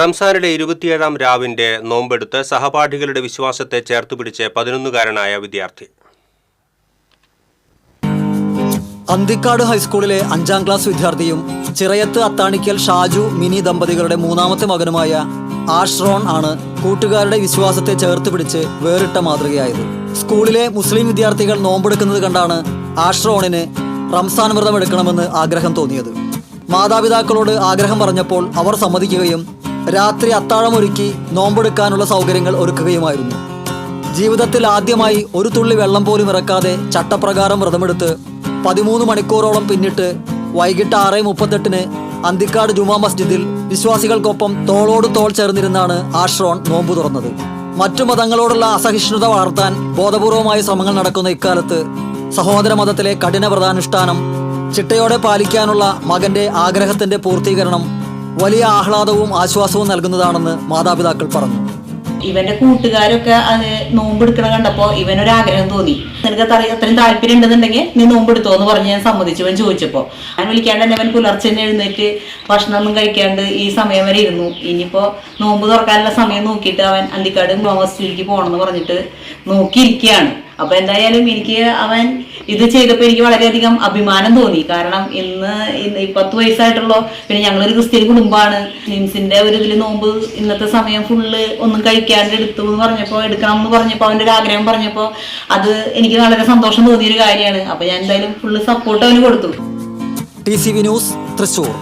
റംസാനിലെ ഇരുപത്തിയേഴാം രാവിന്റെ നോമ്പെടുത്ത് സഹപാഠികളുടെ വിശ്വാസത്തെ ചേർത്തുപിടിച്ച് പതിനൊന്നുകാരനായ വിദ്യാർത്ഥി. അന്തിക്കാട് ഹൈസ്കൂളിലെ അഞ്ചാം ക്ലാസ് വിദ്യാർത്ഥിയും ചിറയത്ത് അത്താണിക്കൽ ഷാജു മിനി ദമ്പതികളുടെ മൂന്നാമത്തെ മകനുമായ ആഷ്റോൺ ആണ് കൂട്ടുകാരുടെ വിശ്വാസത്തെ ചേർത്ത് പിടിച്ച് വേറിട്ട മാതൃകയായത്. സ്കൂളിലെ മുസ്ലിം വിദ്യാർത്ഥികൾ നോമ്പെടുക്കുന്നത് കണ്ടാണ് ആഷ്റോണിന് റംസാൻ വ്രതം എടുക്കണമെന്ന് ആഗ്രഹം തോന്നിയത്. മാതാപിതാക്കളോട് ആഗ്രഹം പറഞ്ഞപ്പോൾ അവർ സമ്മതിക്കുകയും രാത്രി അത്താഴമൊരുക്കി നോമ്പെടുക്കാനുള്ള സൗകര്യങ്ങൾ ഒരുക്കുകയുമായിരുന്നു. ജീവിതത്തിൽ ആദ്യമായി ഒരു തുള്ളി വെള്ളം പോലും ഇറക്കാതെ ചട്ടപ്രകാരം വ്രതമെടുത്ത് പതിമൂന്ന് മണിക്കൂറോളം പിന്നിട്ട് വൈകിട്ട് ആറ് മുപ്പത്തെട്ടിന് അന്തിക്കാട് ജുമാ മസ്ജിദിൽ വിശ്വാസികൾക്കൊപ്പം തോളോട് തോൾ ചേർന്നിരുന്നാണ് ആഷ്രോൺ നോമ്പ് തുറന്നത്. മറ്റു മതങ്ങളോടുള്ള അസഹിഷ്ണുത വളർത്താൻ ബോധപൂർവമായ ശ്രമങ്ങൾ നടക്കുന്ന ഇക്കാലത്ത് സഹോദര മതത്തിലെ കഠിന വ്രതാനുഷ്ഠാനം ചിട്ടയോടെ പാലിക്കാനുള്ള മകന്റെ ആഗ്രഹത്തിന്റെ പൂർത്തീകരണം വലിയ ആഹ്ലാദവും ആശ്വാസവും നൽകുന്നതാണെന്ന് മാതാപിതാക്കൾ പറഞ്ഞു. ഇവന്റെ കൂട്ടുകാരൊക്കെ അത് നോമ്പെടുക്കണ കണ്ടപ്പോ ഇവനൊരാഗ്രഹം തോന്നി. നിനക്ക് അത്ര- അത്രയും താല്പര്യം ഉണ്ടെന്നുണ്ടെങ്കിൽ നീ നോമ്പെടുത്തോ എന്ന് പറഞ്ഞ് ഞാൻ സമ്മതിച്ചു അവൻ ചോദിച്ചപ്പോ. ഞാൻ വിളിക്കാണ്ട് തന്നെ അവൻ പുലർച്ചെ തന്നെ എഴുന്നേറ്റ് ഭക്ഷണമൊന്നും കഴിക്കാണ്ട് ഈ സമയം വരെ ഇരുന്നു. ഇനിയിപ്പോ നോമ്പ് തുറക്കാനുള്ള സമയം നോക്കിയിട്ട് അവൻ അന്തിക്കാട് മോമസ്റ്റിലേക്ക് പോകണമെന്ന് പറഞ്ഞിട്ട് നോക്കിയിരിക്കുകയാണ്. അപ്പൊ എന്തായാലും എനിക്ക് അവൻ ഇത് ചെയ്തപ്പോ എനിക്ക് വളരെയധികം അഭിമാനം തോന്നി. കാരണം ഇന്ന് ഇന്ന് പത്ത് വയസ്സായിട്ടുള്ള പിന്നെ ഞങ്ങളൊരു ക്രിസ്ത്യൻ കുടുംബമാണ്. മുസ്ലിംസിന്റെ ഒരു ഇതിൽ നോമ്പ് ഇന്നത്തെ സമയം ഫുള്ള് ഒന്നും കഴിക്കാണ്ട് എടുത്തു എന്ന് പറഞ്ഞപ്പോ എടുക്കണം എന്ന് പറഞ്ഞപ്പോ അവന്റെ ഒരു ആഗ്രഹം പറഞ്ഞപ്പോ അത് എനിക്ക് വളരെ സന്തോഷം തോന്നിയൊരു കാര്യമാണ്. അപ്പൊ ഞാൻ എന്തായാലും ഫുള്ള് സപ്പോർട്ട് അവന് കൊടുത്തു. T C V news Thrissur